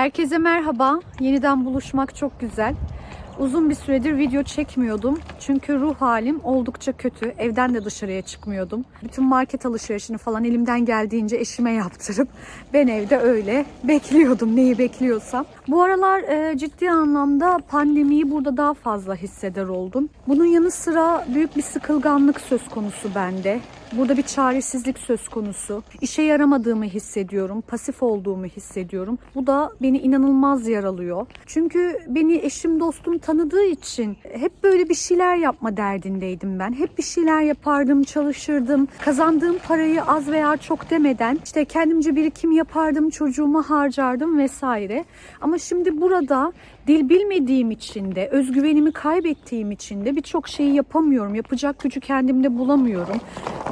Herkese merhaba. Yeniden buluşmak çok güzel. Uzun bir süredir video çekmiyordum. Çünkü ruh halim oldukça kötü. Evden de dışarıya çıkmıyordum. Bütün market alışverişini falan elimden geldiğince eşime yaptırıp ben evde öyle bekliyordum neyi bekliyorsam. Bu aralar e, ciddi anlamda pandemiyi burada daha fazla hisseder oldum. Bunun yanı sıra büyük bir sıkılganlık söz konusu bende. Burada bir çaresizlik söz konusu. İşe yaramadığımı hissediyorum. Pasif olduğumu hissediyorum. Bu da beni inanılmaz yaralıyor. Çünkü beni eşim dostum tanıdığı için hep böyle bir şeyler yapma derdindeydim ben. Hep bir şeyler yapardım, çalışırdım. Kazandığım parayı az veya çok demeden işte kendimce birikim yapardım, çocuğuma harcardım vesaire. Ama şimdi burada dil bilmediğim için de, özgüvenimi kaybettiğim için de birçok şeyi yapamıyorum. Yapacak gücü kendimde bulamıyorum.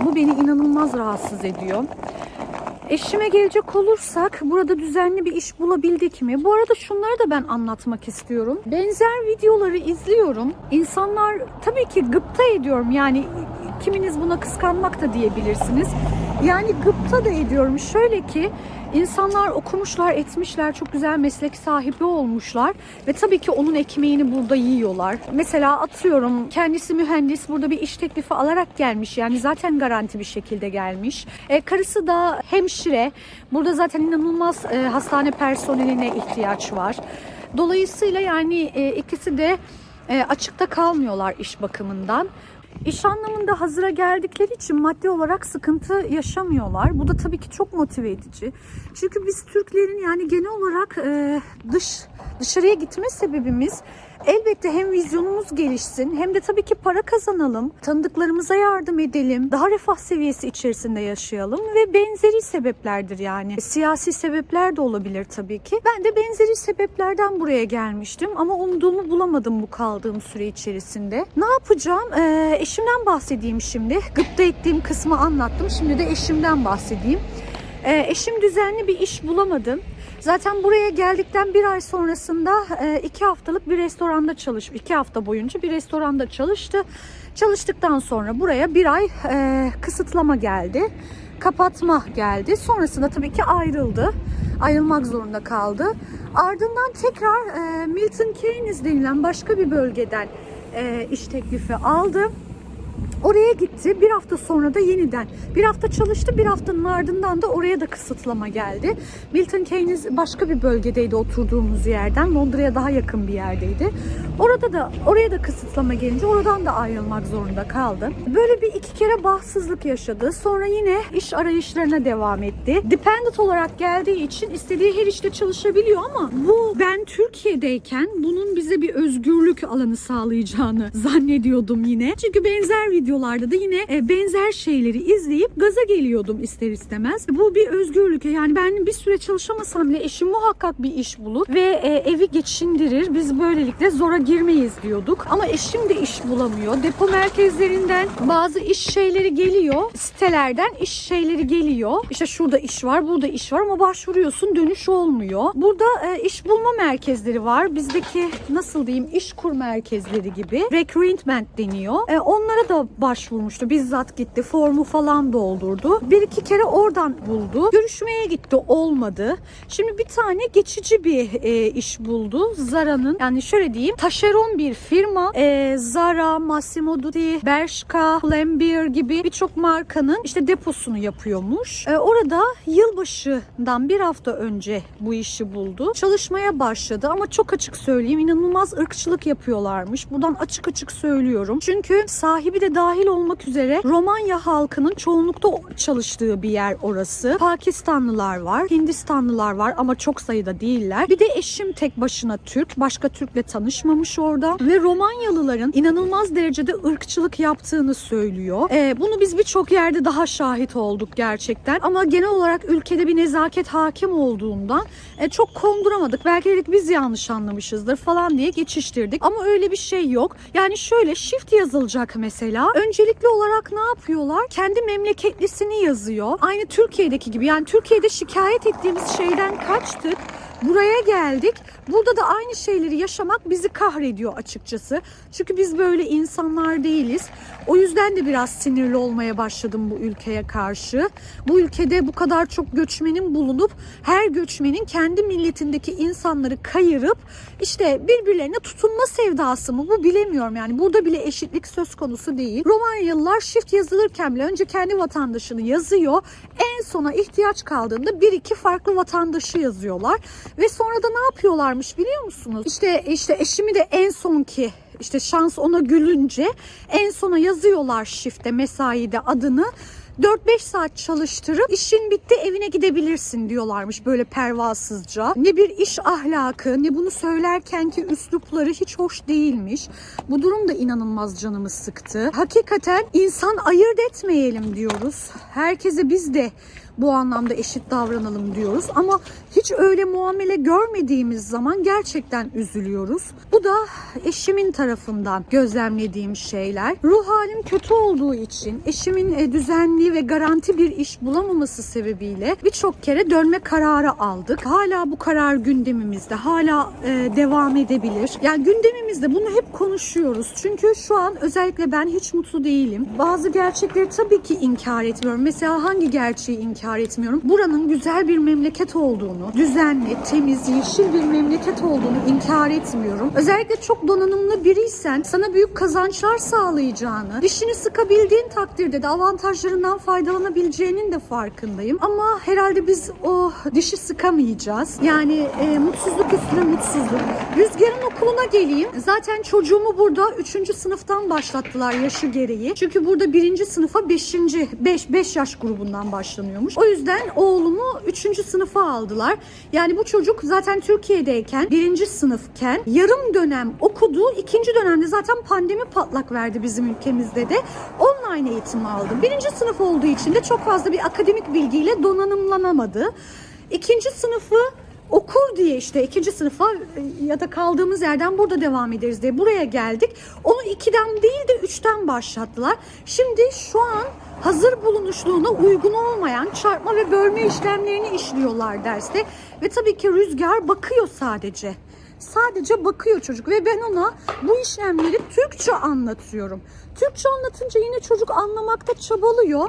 Bu beni inanılmaz rahatsız ediyor. Eşime gelecek olursak burada düzenli bir iş bulabildik mi? Bu arada şunları da ben anlatmak istiyorum. Benzer videoları izliyorum. İnsanlar tabii ki gıpta ediyorum. Yani kiminiz buna kıskanmak da diyebilirsiniz. Yani gıpta da ediyorum. Şöyle ki insanlar okumuşlar, etmişler, çok güzel meslek sahibi olmuşlar ve tabii ki onun ekmeğini burada yiyorlar. Mesela atıyorum kendisi mühendis burada bir iş teklifi alarak gelmiş. Yani zaten garanti bir şekilde gelmiş. E, karısı da hemşire. Burada zaten inanılmaz e, hastane personeline ihtiyaç var. Dolayısıyla yani e, ikisi de e, açıkta kalmıyorlar iş bakımından. İş anlamında hazıra geldikleri için maddi olarak sıkıntı yaşamıyorlar. Bu da tabii ki çok motive edici. Çünkü biz Türklerin yani genel olarak dış dışarıya gitme sebebimiz elbette hem vizyonumuz gelişsin hem de tabii ki para kazanalım, tanıdıklarımıza yardım edelim, daha refah seviyesi içerisinde yaşayalım ve benzeri sebeplerdir yani. Siyasi sebepler de olabilir tabii ki. Ben de benzeri sebeplerden buraya gelmiştim ama umduğumu bulamadım bu kaldığım süre içerisinde. Ne yapacağım? Ee, eşimden bahsedeyim şimdi. Gıpta ettiğim kısmı anlattım. Şimdi de eşimden bahsedeyim. Ee, eşim düzenli bir iş bulamadı. Zaten buraya geldikten bir ay sonrasında e, iki haftalık bir restoranda çalış, iki hafta boyunca bir restoranda çalıştı. Çalıştıktan sonra buraya bir ay e, kısıtlama geldi, kapatma geldi. Sonrasında tabii ki ayrıldı, ayrılmak zorunda kaldı. Ardından tekrar e, Milton Keynes denilen başka bir bölgeden iş teklifi aldı. Oraya gitti. Bir hafta sonra da yeniden. Bir hafta çalıştı. Bir haftanın ardından da oraya da kısıtlama geldi. Milton Keynes başka bir bölgedeydi oturduğumuz yerden. Londra'ya daha yakın bir yerdeydi. Orada da oraya da kısıtlama gelince oradan da ayrılmak zorunda kaldı. Böyle bir iki kere bahtsızlık yaşadı. Sonra yine iş arayışlarına devam etti. Dependent olarak geldiği için istediği her işte çalışabiliyor ama bu ben Türkiye'deyken bunun bize bir özgürlük alanı sağlayacağını zannediyordum yine. Çünkü benzer videolarda da yine e, benzer şeyleri izleyip gaza geliyordum ister istemez. Bu bir özgürlük. Yani ben bir süre çalışamasam bile eşim muhakkak bir iş bulur ve e, evi geçindirir. Biz böylelikle zora girmeyiz diyorduk. Ama eşim de iş bulamıyor. Depo merkezlerinden bazı iş şeyleri geliyor. Sitelerden iş şeyleri geliyor. İşte şurada iş var, burada iş var ama başvuruyorsun dönüş olmuyor. Burada e, iş bulma merkezleri var. Bizdeki nasıl diyeyim iş kur merkezleri gibi. Recruitment deniyor. Onlara da başvurmuştu. Bizzat gitti. Formu falan doldurdu. Bir iki kere oradan buldu. Görüşmeye gitti. Olmadı. Şimdi bir tane geçici bir e, iş buldu. Zara'nın yani şöyle diyeyim taşeron bir firma. E, Zara, Massimo Dutti, Bershka, Pull&Bear gibi birçok markanın işte deposunu yapıyormuş. E, orada yılbaşından bir hafta önce bu işi buldu. Çalışmaya başladı ama çok açık söyleyeyim inanılmaz ırkçılık yapıyorlarmış. Buradan açık açık söylüyorum. Çünkü sahibi de dahil olmak üzere Romanya halkının çoğunlukta çalıştığı bir yer orası. Pakistanlılar var, Hindistanlılar var ama çok sayıda değiller. Bir de eşim tek başına Türk. Başka Türk'le tanışmamış orada. Ve Romanyalıların inanılmaz derecede ırkçılık yaptığını söylüyor. Ee, bunu biz birçok yerde daha şahit olduk gerçekten. Ama genel olarak ülkede bir nezaket hakim olduğundan e, çok konduramadık. Belki dedik biz yanlış anlamışızdır falan diye geçiştirdik. Ama öyle bir şey yok. Yani şöyle shift yazılacak mesela. Öncelikli olarak ne yapıyorlar? Kendi memleketlisini yazıyor. Aynı Türkiye'deki gibi. Yani Türkiye'de şikayet ettiğimiz şeyden kaçtık. Buraya geldik. Burada da aynı şeyleri yaşamak bizi kahrediyor açıkçası. Çünkü biz böyle insanlar değiliz. O yüzden de biraz sinirli olmaya başladım bu ülkeye karşı. Bu ülkede bu kadar çok göçmenin bulunup her göçmenin kendi milletindeki insanları kayırıp işte birbirlerine tutunma sevdası mı bu bilemiyorum yani. Burada bile eşitlik söz konusu değil. Romanyalılar shift yazılırken bile önce kendi vatandaşını yazıyor. En sona ihtiyaç kaldığında bir iki farklı vatandaşı yazıyorlar. Ve sonra da ne yapıyorlarmış biliyor musunuz? İşte işte eşimi de en sonki işte şans ona gülünce en sona yazıyorlar shift'te mesaide adını. 4-5 saat çalıştırıp işin bitti evine gidebilirsin diyorlarmış böyle pervasızca. Ne bir iş ahlakı ne bunu söylerkenki üslupları hiç hoş değilmiş. Bu durum da inanılmaz canımı sıktı. Hakikaten insan ayırt etmeyelim diyoruz. Herkese biz de bu anlamda eşit davranalım diyoruz. Ama hiç öyle muamele görmediğimiz zaman gerçekten üzülüyoruz. Bu da eşimin tarafından gözlemlediğim şeyler. Ruh halim kötü olduğu için eşimin e, düzenli ve garanti bir iş bulamaması sebebiyle birçok kere dönme kararı aldık. Hala bu karar gündemimizde. Hala e, devam edebilir. Yani gündemimizde bunu hep konuşuyoruz. Çünkü şu an özellikle ben hiç mutlu değilim. Bazı gerçekleri tabii ki inkar etmiyorum. Mesela hangi gerçeği inkar etmiyorum? Buranın güzel bir memleket olduğunu, düzenli, temiz, yeşil bir memleket olduğunu inkar etmiyorum. Özellikle çok donanımlı biriysen sana büyük kazançlar sağlayacağını, dişini sıkabildiğin takdirde de avantajlarından faydalanabileceğinin de farkındayım. Ama herhalde biz o dişi sıkamayacağız. Yani e, mutsuzluk üstüne mutsuzluk. Rüzgar'ın okuluna geleyim. Zaten çocuğumu burada 3. sınıftan başlattılar yaşı gereği. Çünkü burada 1. sınıfa 5. 5 5 yaş grubundan başlanıyormuş. O yüzden oğlumu 3. sınıfa aldılar. Yani bu çocuk zaten Türkiye'deyken 1. sınıfken yarım dönem okudu. İkinci dönemde zaten pandemi patlak verdi bizim ülkemizde de. Online eğitim aldı. Birinci sınıf olduğu için de çok fazla bir akademik bilgiyle donanımlanamadı. İkinci sınıfı okur diye işte ikinci sınıfa e, ya da kaldığımız yerden burada devam ederiz diye buraya geldik. Onu ikiden değil de üçten başlattılar. Şimdi şu an hazır bulunuşluğuna uygun olmayan çarpma ve bölme işlemlerini işliyorlar derste. Ve tabii ki Rüzgar bakıyor sadece. Sadece bakıyor çocuk ve ben ona bu işlemleri Türkçe anlatıyorum. Türkçe anlatınca yine çocuk anlamakta çabalıyor.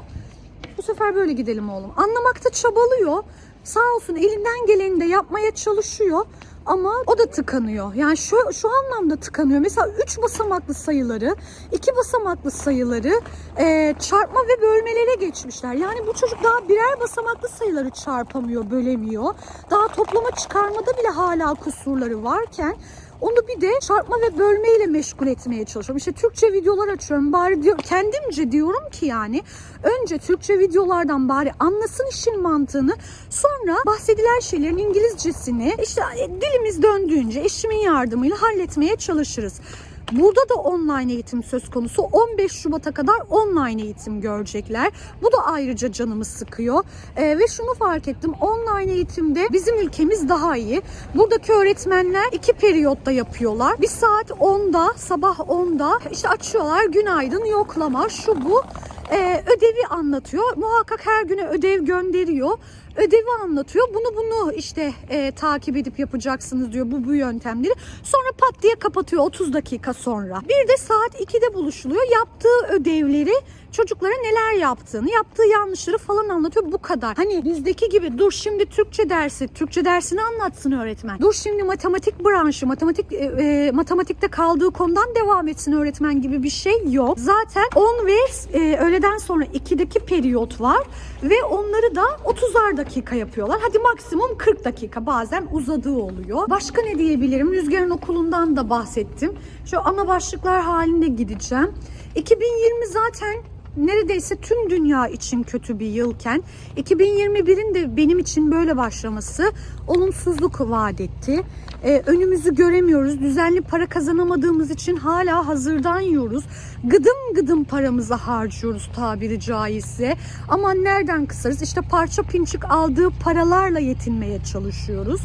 Bu sefer böyle gidelim oğlum. Anlamakta çabalıyor. Sağ olsun elinden geleni de yapmaya çalışıyor. Ama o da tıkanıyor. Yani şu, şu anlamda tıkanıyor. Mesela 3 basamaklı sayıları, 2 basamaklı sayıları e, çarpma ve bölmelere geçmişler. Yani bu çocuk daha birer basamaklı sayıları çarpamıyor, bölemiyor. Daha toplama çıkarmada bile hala kusurları varken onu bir de çarpma ve bölmeyle meşgul etmeye çalışıyorum. İşte Türkçe videolar açıyorum. Bari diyor, kendimce diyorum ki yani önce Türkçe videolardan bari anlasın işin mantığını. Sonra bahsedilen şeylerin İngilizcesini işte dilimiz döndüğünce eşimin yardımıyla halletmeye çalışırız. Burada da online eğitim söz konusu. 15 Şubat'a kadar online eğitim görecekler. Bu da ayrıca canımı sıkıyor. Ee, ve şunu fark ettim. Online eğitimde bizim ülkemiz daha iyi. Buradaki öğretmenler iki periyotta yapıyorlar. Bir saat 10'da, sabah 10'da işte açıyorlar. Günaydın, yoklama, şu bu. Ee, ödevi anlatıyor. Muhakkak her güne ödev gönderiyor ödevi anlatıyor. Bunu bunu işte e, takip edip yapacaksınız diyor bu bu yöntemleri. Sonra pat diye kapatıyor 30 dakika sonra. Bir de saat 2'de buluşuluyor. Yaptığı ödevleri çocuklara neler yaptığını, yaptığı yanlışları falan anlatıyor. Bu kadar. Hani bizdeki gibi dur şimdi Türkçe dersi, Türkçe dersini anlatsın öğretmen. Dur şimdi matematik branşı, matematik e, e, matematikte kaldığı konudan devam etsin öğretmen gibi bir şey yok. Zaten 10 ve e, öğleden sonra 2'deki periyot var ve onları da 30'ar dakika yapıyorlar. Hadi maksimum 40 dakika bazen uzadığı oluyor. Başka ne diyebilirim? Rüzgar'ın okulundan da bahsettim. Şu ana başlıklar halinde gideceğim. 2020 zaten neredeyse tüm dünya için kötü bir yılken 2021'in de benim için böyle başlaması olumsuzluk vaat etti. Ee, önümüzü göremiyoruz. Düzenli para kazanamadığımız için hala hazırdan yiyoruz. Gıdım gıdım paramızı harcıyoruz tabiri caizse. Ama nereden kısarız? İşte parça pinçik aldığı paralarla yetinmeye çalışıyoruz.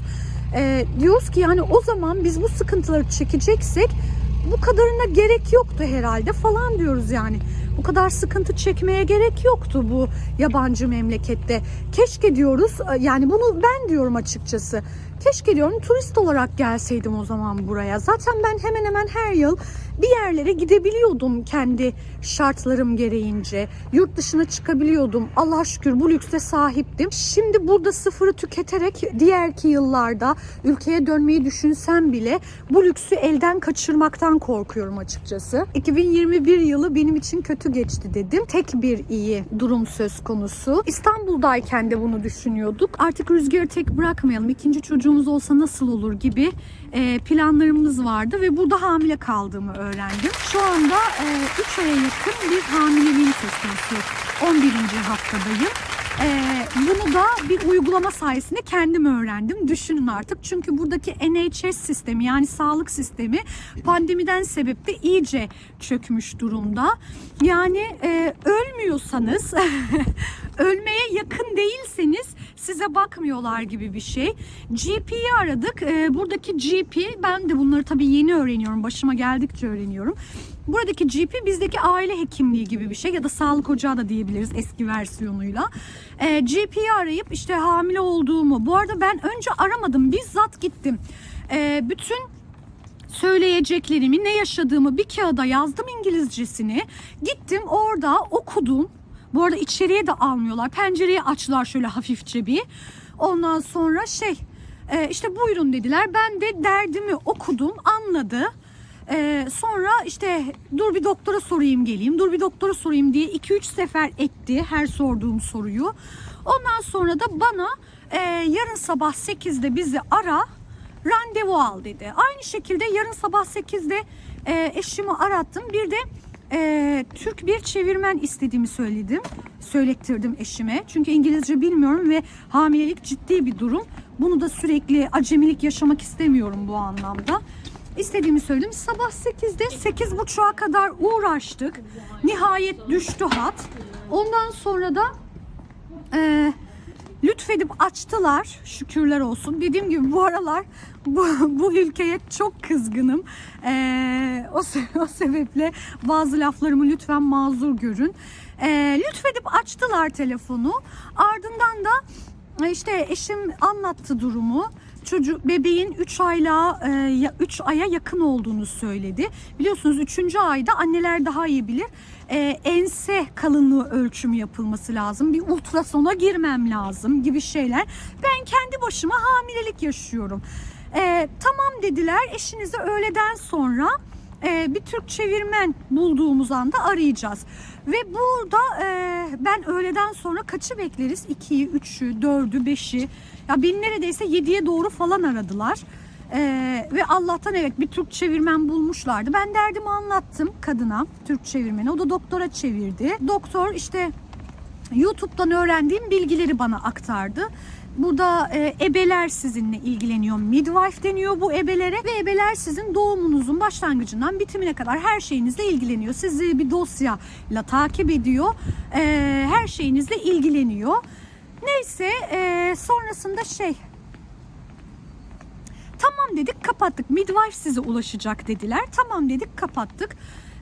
Ee, diyoruz ki yani o zaman biz bu sıkıntıları çekeceksek bu kadarına gerek yoktu herhalde falan diyoruz yani. Bu kadar sıkıntı çekmeye gerek yoktu bu yabancı memlekette. Keşke diyoruz yani bunu ben diyorum açıkçası. Keşke diyorum turist olarak gelseydim o zaman buraya. Zaten ben hemen hemen her yıl bir yerlere gidebiliyordum kendi şartlarım gereğince. Yurt dışına çıkabiliyordum. Allah şükür bu lükse sahiptim. Şimdi burada sıfırı tüketerek diğerki yıllarda ülkeye dönmeyi düşünsem bile bu lüksü elden kaçırmaktan korkuyorum açıkçası. 2021 yılı benim için kötü geçti dedim. Tek bir iyi durum söz konusu. İstanbul'dayken de bunu düşünüyorduk. Artık rüzgarı tek bırakmayalım. İkinci çocuğumuz olsa nasıl olur gibi e, planlarımız vardı ve burada hamile kaldığımı öğrendim. Şu anda 3 aya yakın bir hamileliğim söz konusu. 11. haftadayım. E, bunu da bir uygulama sayesinde kendim öğrendim. Düşünün artık. Çünkü buradaki NHS sistemi yani sağlık sistemi pandemiden sebep de iyice çökmüş durumda. Yani e, ölmüyorsanız ölmeye yakın değilseniz size bakmıyorlar gibi bir şey. GP'yi aradık. Ee, buradaki GP ben de bunları tabii yeni öğreniyorum. Başıma geldikçe öğreniyorum. Buradaki GP bizdeki aile hekimliği gibi bir şey ya da sağlık ocağı da diyebiliriz eski versiyonuyla. Ee, GP'yi arayıp işte hamile olduğumu. Bu arada ben önce aramadım. Bizzat gittim. Ee, bütün söyleyeceklerimi, ne yaşadığımı bir kağıda yazdım İngilizcesini. Gittim orada okudum. Bu arada içeriye de almıyorlar. Pencereyi açtılar şöyle hafifçe bir. Ondan sonra şey e, işte buyurun dediler. Ben de derdimi okudum, anladı. E, sonra işte dur bir doktora sorayım geleyim, dur bir doktora sorayım diye 2-3 sefer etti her sorduğum soruyu. Ondan sonra da bana e, yarın sabah 8'de bizi ara, randevu al dedi. Aynı şekilde yarın sabah 8'de e, eşimi arattım. Bir de e, Türk bir çevirmen istediğimi söyledim. Söylettirdim eşime. Çünkü İngilizce bilmiyorum ve hamilelik ciddi bir durum. Bunu da sürekli acemilik yaşamak istemiyorum bu anlamda. İstediğimi söyledim. Sabah 8'de 8.30'a kadar uğraştık. Nihayet düştü hat. Ondan sonra da e, lütfedip açtılar. Şükürler olsun. Dediğim gibi bu aralar bu, bu ülkeye çok kızgınım. Ee, o, o sebeple bazı laflarımı lütfen mazur görün. Ee, lütfedip açtılar telefonu. Ardından da e, işte eşim anlattı durumu. Çocuk bebeğin 3 ayla 3 aya yakın olduğunu söyledi. Biliyorsunuz 3. ayda anneler daha iyi bilir. E, ense kalınlığı ölçümü yapılması lazım. Bir ultrasona girmem lazım gibi şeyler. Ben kendi başıma hamilelik yaşıyorum. E, tamam dediler. Eşinizi öğleden sonra bir Türk çevirmen bulduğumuz anda arayacağız. Ve burada e, ben öğleden sonra kaçı bekleriz? 2'yi, 3'ü, 4'ü, 5'i. Ya beni neredeyse 7'ye doğru falan aradılar. E, ve Allah'tan evet bir Türk çevirmen bulmuşlardı. Ben derdimi anlattım kadına, Türk çevirmeni. O da doktora çevirdi. Doktor işte YouTube'dan öğrendiğim bilgileri bana aktardı. Burada e, ebeler sizinle ilgileniyor. Midwife deniyor bu ebelere ve ebeler sizin doğumunuzun başlangıcından bitimine kadar her şeyinizle ilgileniyor. Sizi bir dosyayla takip ediyor. E, her şeyinizle ilgileniyor. Neyse e, sonrasında şey Tamam dedik kapattık. Midwife size ulaşacak dediler. Tamam dedik kapattık.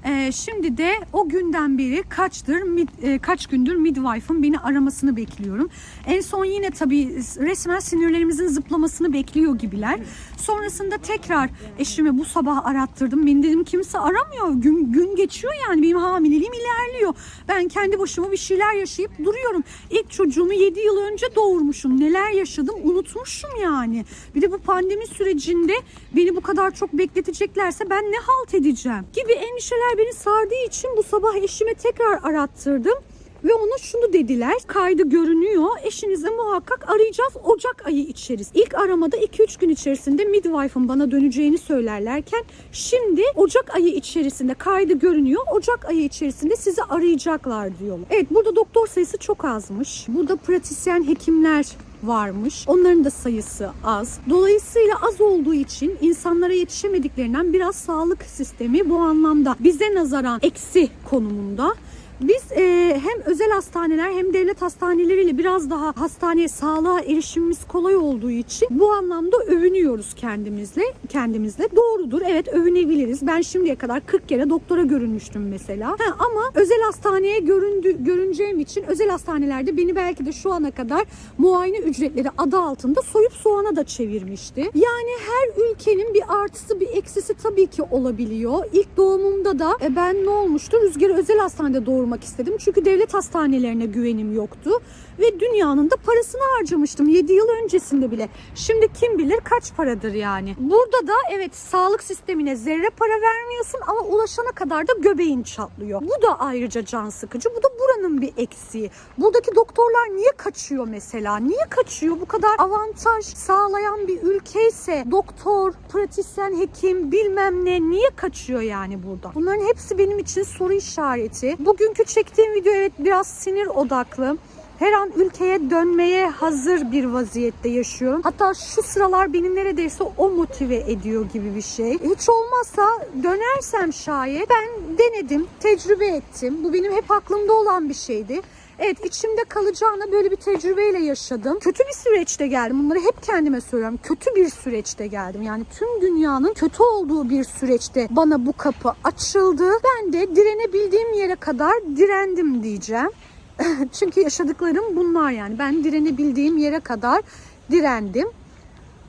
Ee, şimdi de o günden beri kaçtır e, kaç gündür midwife'ın beni aramasını bekliyorum. En son yine tabii resmen sinirlerimizin zıplamasını bekliyor gibiler. Sonrasında tekrar eşime bu sabah arattırdım. Beni dedim kimse aramıyor. Gün, gün geçiyor yani benim hamileliğim ilerliyor. Ben kendi başıma bir şeyler yaşayıp duruyorum. İlk çocuğumu 7 yıl önce doğurmuşum. Neler yaşadım unutmuşum yani. Bir de bu pandemi sürecinde beni bu kadar çok bekleteceklerse ben ne halt edeceğim gibi endişeler beni sardığı için bu sabah eşime tekrar arattırdım. Ve ona şunu dediler. Kaydı görünüyor. Eşinize muhakkak arayacağız Ocak ayı içerisinde. İlk aramada 2-3 gün içerisinde midwife'ın bana döneceğini söylerlerken şimdi Ocak ayı içerisinde kaydı görünüyor. Ocak ayı içerisinde sizi arayacaklar diyorlar. Evet burada doktor sayısı çok azmış. Burada pratisyen hekimler varmış. Onların da sayısı az. Dolayısıyla az olduğu için insanlara yetişemediklerinden biraz sağlık sistemi bu anlamda bize nazaran eksi konumunda. Biz e, hem özel hastaneler hem devlet hastaneleriyle biraz daha hastaneye sağlığa erişimimiz kolay olduğu için bu anlamda övünüyoruz kendimizle. Kendimizle doğrudur. Evet övünebiliriz. Ben şimdiye kadar 40 kere doktora görünmüştüm mesela. Ha, ama özel hastaneye göründü, görüneceğim için özel hastanelerde beni belki de şu ana kadar muayene ücretleri adı altında soyup soğana da çevirmişti. Yani her ülkenin bir artısı bir eksisi tabii ki olabiliyor. İlk doğumumda da e, ben ne olmuştu? Rüzgar'ı özel hastanede doğurmak istedim. Çünkü devlet hastanelerine güvenim yoktu. Ve dünyanın da parasını harcamıştım 7 yıl öncesinde bile. Şimdi kim bilir kaç paradır yani. Burada da evet sağlık sistemine zerre para vermiyorsun ama ulaşana kadar da göbeğin çatlıyor. Bu da ayrıca can sıkıcı. Bu da buranın bir eksiği. Buradaki doktorlar niye kaçıyor mesela? Niye kaçıyor? Bu kadar avantaj sağlayan bir ülkeyse doktor, pratisyen hekim bilmem ne niye kaçıyor yani burada? Bunların hepsi benim için soru işareti. Bugünkü çektiğim video evet biraz sinir odaklı her an ülkeye dönmeye hazır bir vaziyette yaşıyorum. Hatta şu sıralar beni neredeyse o motive ediyor gibi bir şey. Hiç olmazsa dönersem şayet ben denedim, tecrübe ettim. Bu benim hep aklımda olan bir şeydi. Evet içimde kalacağına böyle bir tecrübeyle yaşadım. Kötü bir süreçte geldim. Bunları hep kendime söylüyorum. Kötü bir süreçte geldim. Yani tüm dünyanın kötü olduğu bir süreçte bana bu kapı açıldı. Ben de direnebildiğim yere kadar direndim diyeceğim. Çünkü yaşadıklarım bunlar yani. Ben direnebildiğim yere kadar direndim.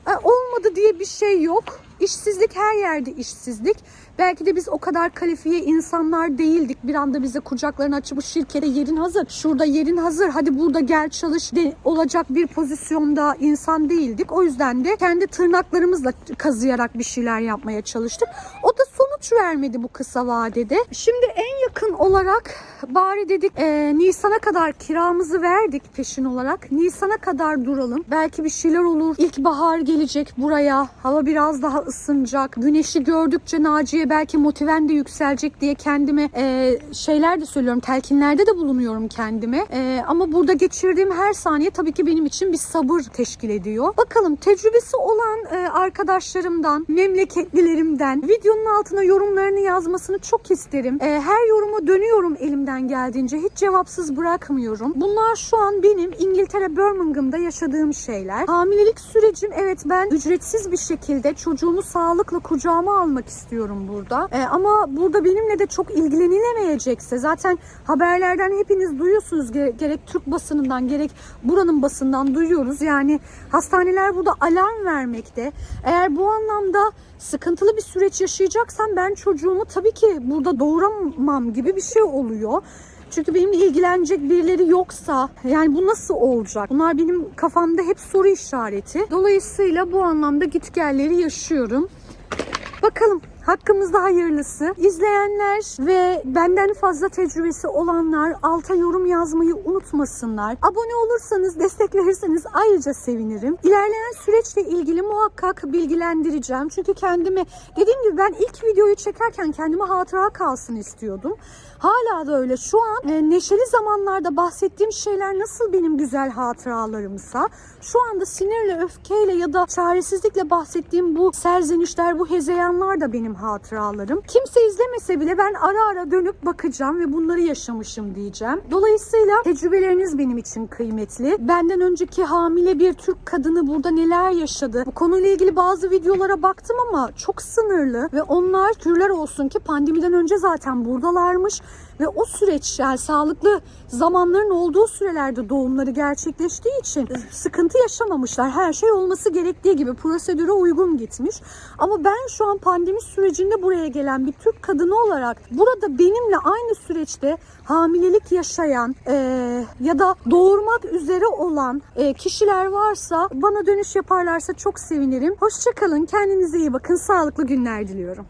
E, olmadı diye bir şey yok. İşsizlik her yerde işsizlik. Belki de biz o kadar kalifiye insanlar değildik. Bir anda bize kucaklarını açıp şirkete yerin hazır. Şurada yerin hazır. Hadi burada gel çalış de, olacak bir pozisyonda insan değildik. O yüzden de kendi tırnaklarımızla kazıyarak bir şeyler yapmaya çalıştık. O da sonuç vermedi bu kısa vadede. Şimdi en yakın olarak bari dedik e, Nisan'a kadar kiramızı verdik peşin olarak. Nisan'a kadar duralım. Belki bir şeyler olur. İlkbahar gelecek buraya. Hava biraz daha ısınacak. Güneşi gördükçe Naciye belki motiven de yükselecek diye kendime e, şeyler de söylüyorum. Telkinlerde de bulunuyorum kendime. E, ama burada geçirdiğim her saniye tabii ki benim için bir sabır teşkil ediyor. Bakalım tecrübesi olan e, arkadaşlarımdan, memleketlilerimden videonun altına yorumlarını yazmasını çok isterim. E, her yoruma dönüyorum elimden geldiğince. Hiç cevapsız bırakmıyorum. Bunlar şu an benim İngiltere Birmingham'da yaşadığım şeyler. Hamilelik sürecim evet ben ücretsiz bir şekilde çocuğumu sağlıkla kucağıma almak istiyorum burada. E, ama burada benimle de çok ilgilenilemeyecekse zaten haberlerden hepiniz duyuyorsunuz Ge- gerek Türk basınından gerek buranın basından duyuyoruz. Yani hastaneler burada alarm vermekte. Eğer bu anlamda sıkıntılı bir süreç yaşayacaksam ben çocuğumu tabii ki burada doğuramam gibi bir şey oluyor. Çünkü benimle ilgilenecek birileri yoksa yani bu nasıl olacak? Bunlar benim kafamda hep soru işareti. Dolayısıyla bu anlamda gitgelleri yaşıyorum. Bakalım hakkımızda hayırlısı. İzleyenler ve benden fazla tecrübesi olanlar alta yorum yazmayı unutmasınlar. Abone olursanız, destek verirseniz ayrıca sevinirim. İlerleyen süreçle ilgili muhakkak bilgilendireceğim. Çünkü kendimi dediğim gibi ben ilk videoyu çekerken kendime hatıra kalsın istiyordum. Hala da öyle. Şu an e, neşeli zamanlarda bahsettiğim şeyler nasıl benim güzel hatıralarımsa şu anda sinirle, öfkeyle ya da çaresizlikle bahsettiğim bu serzenişler, bu hezeyanlar da benim hatıralarım. Kimse izlemese bile ben ara ara dönüp bakacağım ve bunları yaşamışım diyeceğim. Dolayısıyla tecrübeleriniz benim için kıymetli. Benden önceki hamile bir Türk kadını burada neler yaşadı? Bu konuyla ilgili bazı videolara baktım ama çok sınırlı ve onlar türler olsun ki pandemiden önce zaten buradalarmış ve o süreç yani sağlıklı zamanların olduğu sürelerde doğumları gerçekleştiği için sıkıntı yaşamamışlar. Her şey olması gerektiği gibi prosedüre uygun gitmiş. Ama ben şu an pandemi sürecinde buraya gelen bir Türk kadını olarak burada benimle aynı süreçte hamilelik yaşayan eee, ya da doğurmak üzere olan eee, kişiler varsa bana dönüş yaparlarsa çok sevinirim. Hoşçakalın, kendinize iyi bakın, sağlıklı günler diliyorum.